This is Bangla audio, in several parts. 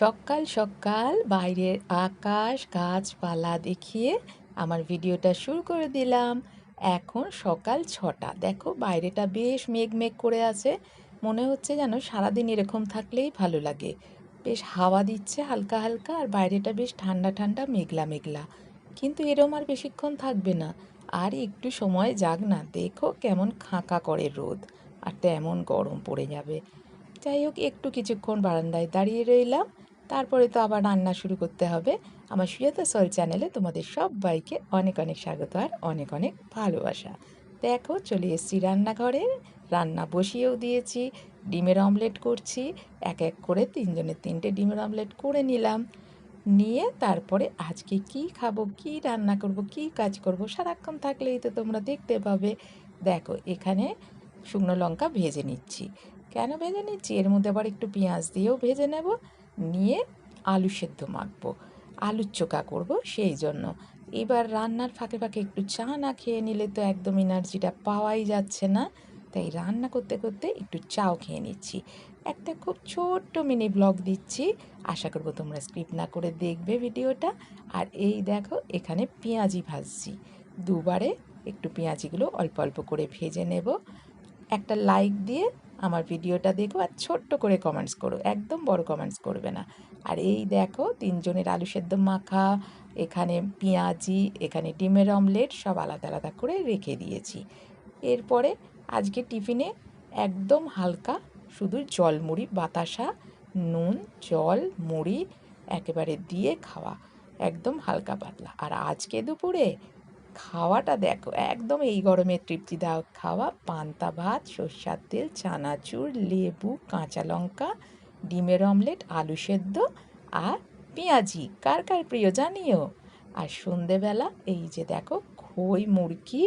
সকাল সকাল বাইরের আকাশ, গাছপালা দেখিয়ে আমার ভিডিওটা শুরু করে দিলাম। এখন সকাল ছটা। দেখো, বাইরেটা বেশ মেঘ মেঘ করে আছে। মনে হচ্ছে যেন সারাদিন এরকম থাকলেই ভালো লাগে। বেশ হাওয়া দিচ্ছে হালকা হালকা, আর বাইরেটা বেশ ঠান্ডা ঠান্ডা, মেঘলা মেঘলা। কিন্তু এরম আর বেশিক্ষণ থাকবে না। আর একটু সময় যাক না। দেখো কেমন খাঁকা করে রোদ। আর তেমন গরম পড়ে যাবে। যাই হোক, একটু কিছুক্ষণ বারান্দায় দাঁড়িয়ে রইলাম। তারপরে তো আবার রান্না শুরু করতে হবে। আমার সুজাতা সল চ্যানেলে তোমাদের সবাইকে অনেক অনেক স্বাগত আর অনেক অনেক ভালোবাসা। দেখো, চলে এসেছি রান্নাঘরে রান্না বসিয়েও দিয়েছি, ডিমের অমলেট করছি, এক এক করে তিনজনের তিনটে ডিমের অমলেট করে নিলাম। নিয়ে তারপরে আজকে কি খাব, কি রান্না করব, কি কাজ করব সারাক্ষণ থাকলেই তো তোমরা দেখতে পাবে। দেখো, এখানে শুকনো লঙ্কা ভেজে নিচ্ছি। কেন ভেজে নিচ্ছি? এর মধ্যে আবার একটু পেঁয়াজ দিয়েও ভেজে নেব। নিয়ে আলু সেদ্ধ মাখবো। আলুর চোকা করব সেই জন্য। এবার রান্নার ফাঁকে ফাঁকে একটু চা না খেয়ে নিলে তো একদম এনার্জিটা পাওয়াই যাচ্ছে না। তাই রান্না করতে করতে একটু চাও খেয়ে নিচ্ছি। একটা খুব ছোট্ট মিনি ব্লগ দিচ্ছি। আশা করব তোমরা স্ক্রিপ না করে দেখবে ভিডিওটা। আর এই দেখো, এখানে পেঁয়াজি ভাজছি। দুবারে একটু পেঁয়াজিগুলো অল্প অল্প করে ভেজে নেব। একটা লাইক দিয়ে আমার ভিডিওটা দেখো আর ছোট্ট করে কমেন্টস করো, একদম বড় কমেন্টস করবে না। আর এই দেখো তিনজনের আলু সেদ্ধ মাখা, এখানে পেঁয়াজি, এখানে ডিমের অমলেট সব আলাদা আলাদা করে রেখে দিয়েছি। এরপরে আজকে টিফিনে একদম হালকা শুধু জল মুড়ি বাতাসা, নুন, জল, মুড়ি একেবারে দিয়ে খাওয়া, একদম হালকা পাতলা। আর আজকে দুপুরে খাওয়াটা দেখো, একদম এই গরমে তৃপ্তিদায়ক খাওয়া পান্তা ভাত, সর্ষার তেল, চানাচুর, লেবু, কাঁচা লঙ্কা, ডিমের অমলেট, আলু সেদ্ধ আর পেঁয়াজি। কার কার প্রিয় জানিও? আর সন্ধেবেলা এই যে দেখো, খই, মুরগি,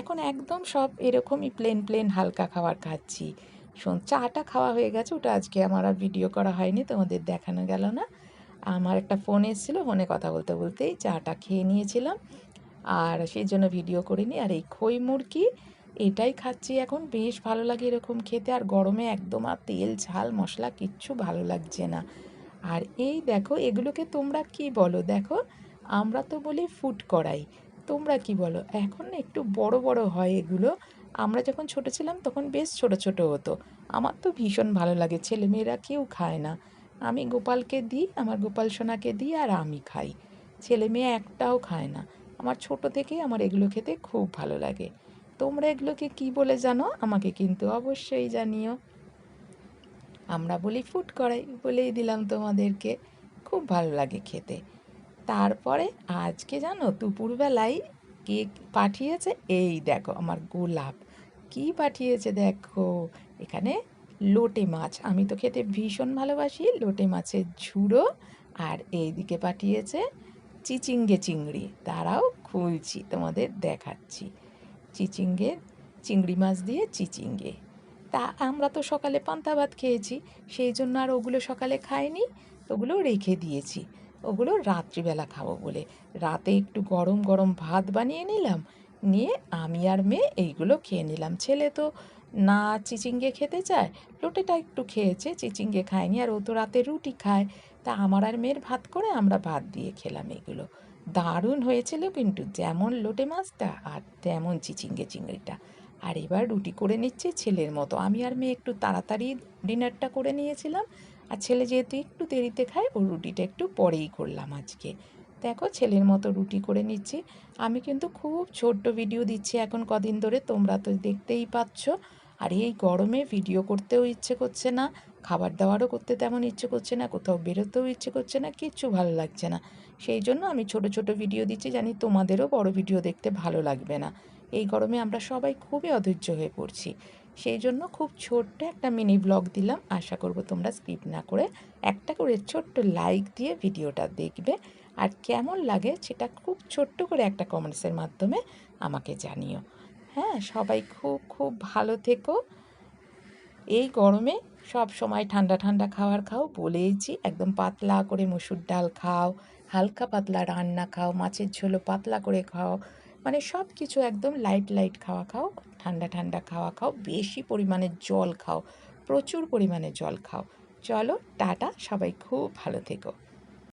এখন একদম সব এরকমই প্লেন প্লেন হালকা খাবার খাচ্ছি। শোন, চাটা খাওয়া হয়ে গেছে, ওটা আজকে আমার আর ভিডিও করা হয়নি, তোমাদের দেখানো গেল না। আমার একটা ফোন এসেছিল ফোনে কথা বলতে, বলতেই চাটা খেয়ে নিয়েছিলাম। আর সেই জন্য ভিডিও করিনি। আর এই খই মুরগি, এটাই খাচ্ছি এখন। বেশ ভালো লাগে এরকম খেতে। আর গরমে একদম আর তেল, ঝাল, মশলা কিচ্ছু ভালো লাগছে না। আর এই দেখো, এগুলোকে তোমরা কি বলো? দেখো, আমরা তো বলি ফুড করাই তোমরা কি বলো? এখন একটু বড় বড় হয় এগুলো। আমরা যখন ছোট ছিলাম তখন বেশ ছোট ছোট হতো। আমার তো ভীষণ ভালো লাগে। ছেলেমেয়েরা কেউ খায় না। আমি গোপালকে দিই, আমার গোপাল সোনাকে দিই আর আমি খাই। ছেলে মেয়ে একটাও খায় না। আমার ছোট থেকেই আমার এগুলো খেতে খুব ভালো লাগে। তোমরা এগুলোকে কি বলে জানো? আমাকে কিন্তু অবশ্যই জানিও। আমরা বলি ফুড করাই বলেই দিলাম তোমাদেরকে। খুব ভালো লাগে খেতে। তারপরে আজকে জানো? দুপুরবেলায় কেক পাঠিয়েছে, এই দেখো আমার গোলাপ। কি পাঠিয়েছে দেখো? এখানে লোটে মাছ। আমি তো খেতে ভীষণ ভালোবাসি। লোটে মাছের ঝুড়ো। আর এইদিকে পাঠিয়েছে চিচিঙ্গে চিংড়ি। তারাও খুলছি, তোমাদের দেখাচ্ছি। চিচিঙ্গে, চিংড়ি মাছ দিয়ে চিচিঙ্গে। তা আমরা তো সকালে পান্তা ভাত খেয়েছি, সেই জন্য আর ওগুলো সকালে খাইনি, ওগুলো রেখে দিয়েছি। ওগুলো রাত্রিবেলা খাব বলে। রাতে একটু গরম গরম ভাত বানিয়ে নিলাম, নিয়ে আমি আর মেয়ে এইগুলো খেয়ে নিলাম। ছেলে তো না চিচিঙ্গে খেতে চায়, লোটেটা একটু খেয়েছে, চিচিঙ্গে খায়নি, আর ও তো রাতে রুটি খায়। তা আমার আর মেয়ের ভাত করে আমরা ভাত দিয়ে খেলাম এগুলো। দারুণ হয়েছিল কিন্তু যেমন লোটে মাছটা আর তেমন চিচিঙ্গে চিংড়িটা। আর এবার রুটি করে নিচ্ছে ছেলের মতো। আমি আর মেয়ে একটু তাড়াতাড়ি ডিনারটা করে নিয়েছিলাম। আর ছেলে যেহেতু একটু দেরিতে খায় ও রুটিটা একটু পরেই করলাম আজকে। দেখো ছেলের মতো রুটি করে নিচ্ছি। আমি কিন্তু খুব ছোট্ট ভিডিও দিচ্ছি এখন কদিন ধরে, তোমরা তো দেখতেই পাচ্ছ। আর এই গরমে ভিডিও করতেও ইচ্ছে করছে না। খাবার দাবারও করতে তেমন ইচ্ছে করছে না, কোথাও বেরোতেও ইচ্ছে করছে না, কিচ্ছু ভালো লাগছে না। সেই জন্য আমি ছোট ছোট ভিডিও দিচ্ছি, জানি তোমাদেরও বড় ভিডিও দেখতে ভালো লাগবে না। এই গরমে আমরা সবাই খুবই অধৈর্য হয়ে পড়ছি। সেই জন্য খুব ছোট্ট একটা মিনি ব্লগ দিলাম। আশা করব তোমরা স্কিপ না করে একটা করে ছোট্ট লাইক দিয়ে ভিডিওটা দেখবে। আর কেমন লাগে সেটা খুব ছোট্ট করে একটা কমেন্টসের মাধ্যমে আমাকে জানিও। হ্যাঁ সবাই খুব খুব ভালো থেকো। এই গরমে সব সময় ঠান্ডা ঠান্ডা খাবার খাও বলেইছি একদম পাতলা করে মুসুর ডাল খাও, হালকা পাতলা রান্না খাও, মাছের ঝোলও পাতলা করে খাও মানে সব কিছু একদম লাইট লাইট খাওয়া খাও, ঠান্ডা ঠান্ডা খাওয়া খাও, বেশি পরিমাণে জল খাও, প্রচুর পরিমাণে জল খাও। চলো, টাটা, সবাই খুব ভালো থেকো।